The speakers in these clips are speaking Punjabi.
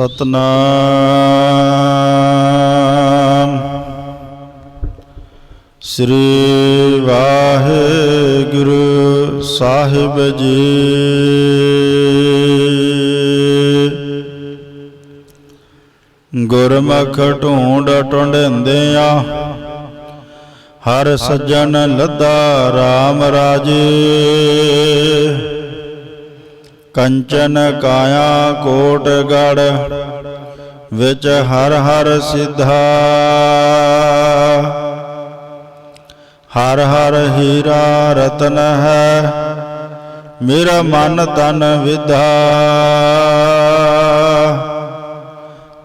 ਸਤਨਾਮ। ਸ੍ਰੀ ਵਾਹਿਗੁਰੂ ਸਾਹਿਬ ਜੀ। ਗੁਰਮੁਖ ਢੂੰਡ ਟੁੰਡਿੰਦਿਆਂ ਹਰ ਸੱਜਣ ਲੱਦਾ RAM ਰਾਜੇ। ਕੰਚਨ ਕਾਇਆ ਕੋਟ ਗੜ ਵਿੱਚ ਹਰ ਹਰ ਸਿਧਾ। ਹਰ ਹਰ ਹੀਰਾ ਰਤਨ ਹੈ, ਮੇਰਾ ਮਨ ਤਨ ਵਿਧਾ।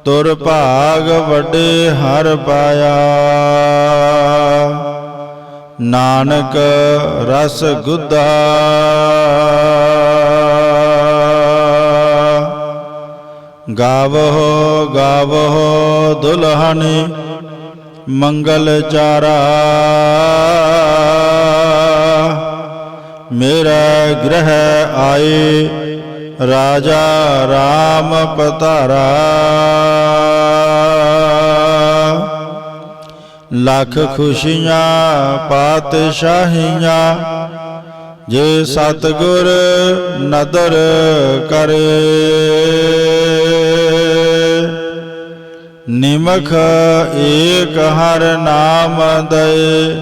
ਤੁਰ ਭਾਗ ਵੱਡੇ ਹਰ ਪਾਇਆ। ਨਾਨਕ ਰਸ ਗੁੱਧਾ ਗਾਵੋ ਗਾਵੋ ਦੁਲਹਨੀ, ਮੰਗਲ ਚਾਰਾ। ਮੇਰਾ ਗ੍ਰਹਿ ਆਏ, ਰਾਜਾ RAM ਪਤਾਰਾ ਲੱਖ ਖੁਸ਼ੀਆਂ, ਪਾਤਸ਼ਾਹੀਆਂ, ਜੇ ਸਤਗੁਰ ਨਦਰ ਕਰੇ। ਨਿਮਖ ਏਕ ਹਰ ਨਾਮ ਦਏ।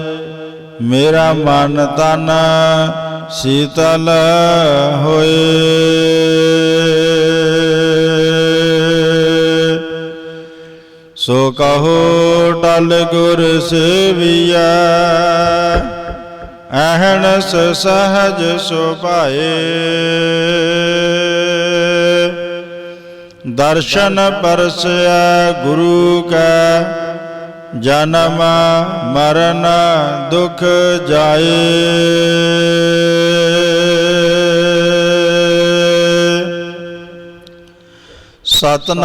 ਮੇਰਾ ਮਨ ਤਨ ਸੀਤਲ ਹੋਏ। ਸੋ ਕਹੋ ਟਲ ਗੁਰ ਸੇਵੀਐ, ਅਹਨਸ ਸਹਜ ਸੁਭਾਏ। ਦਰਸ਼ਨ ਪਰਸੈ ਗੁਰੂ ਕੈ ਜਨਮ ਮਰਨ ਦੁਖ ਜਾਏ। ਸਤਨਾਮ।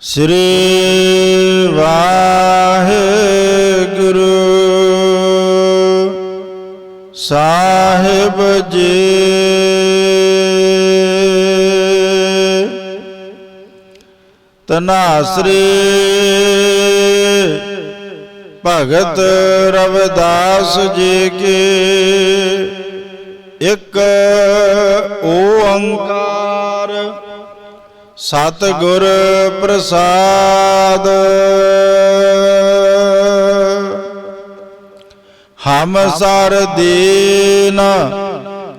ਸ੍ਰੀ ਵਾਹਿਗੁਰੂ ਸਾਹਿਬ ਜੀ। ਤਨਾਸਰੀ ਭਗਤ ਰਵਿਦਾਸ ਜੀ ਕੀ ਇੱਕ ਓੰਕਾਰ ਸਤਿਗੁਰ ਪ੍ਰਸਾਦ। ਹਮ ਸਰ ਦੀਨ,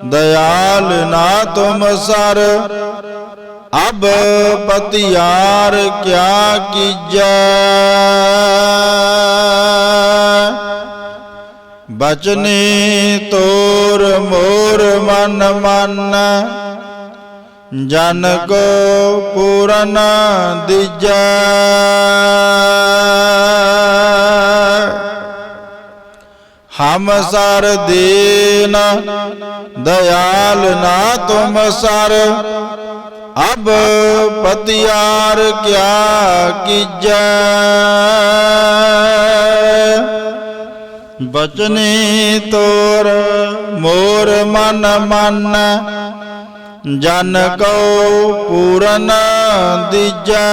ਦਇਆਲ ਨਾ ਤੁਮ ਸਰ। ਅਬ ਪਤਿਆਰ ਕਿਆ ਕੀਜੈ? ਬਚਨੀ ਤੋਰ ਮੋਰ ਮਨ ਮਨ। ਜਨ ਕੋ ਪੂਰਨ ਦੀਜੈ। ਹਮ ਸਰ ਦੀਨ, ਦਇਆਲ ਨਾ ਤੁਮ ਸਰ। ਅਬ ਪਤਿਆਰ ਕਿਆ ਕੀਜੈ। ਬਚਨੀ ਤੋਰ ਮੋਰ ਮਨ ਮਨ, ਜਨ ਕਉ ਪੂਰਨ ਦੀਜੈ।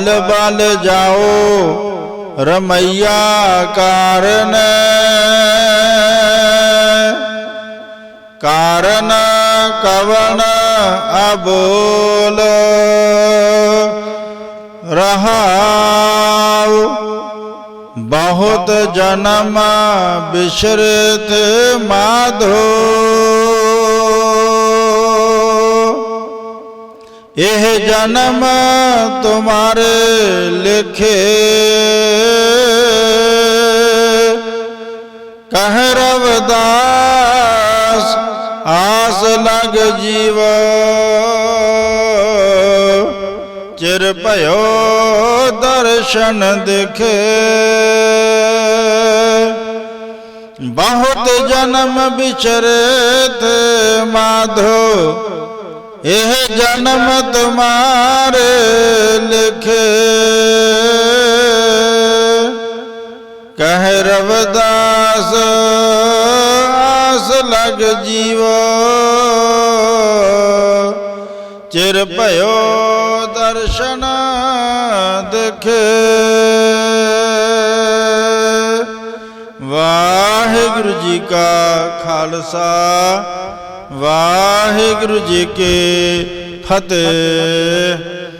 ਬਲ ਬਲ ਜਾਓ ਰਮਈਆ ਕਾਰਨ ਕਾਰਨ ਕਵਣ ਅਬੋਲ ਰਹਾਉ ਬਹੁਤ ਜਨਮ ਬਿਸ਼ਰਤ ਮਾਧੋ। ਇਹ ਜਨਮ ਤੁਮਾਰੇ ਲਿਖੇ। ਕਹਿ ਰਵਦਾਸ, ਆਸ ਲਗ ਜੀਵ। ਚਿਰ ਭਇਓ ਦਰਸ਼ਨ ਦਿਖੇ। ਬਹੁਤ ਜਨਮ ਵਿਚਰਤ ਮਾਧੋ ਇਹ ਜਨਮ ਤੁਮਾਰੇ ਲਿਖੇ। ਕਹਿ ਰਵਦਾਸ, ਆਸ ਲਗ ਜੀਵੋ। ਚਿਰ ਭਇਓ ਦਰਸ਼ਨ ਦੇਖੇ। ਵਾਹਿਗੁਰੂ ਜੀ ਕਾ ਖਾਲਸਾ। ਵਾਹਿਗੁਰੂ ਜੀ ਕੀ ਫਤਿਹ।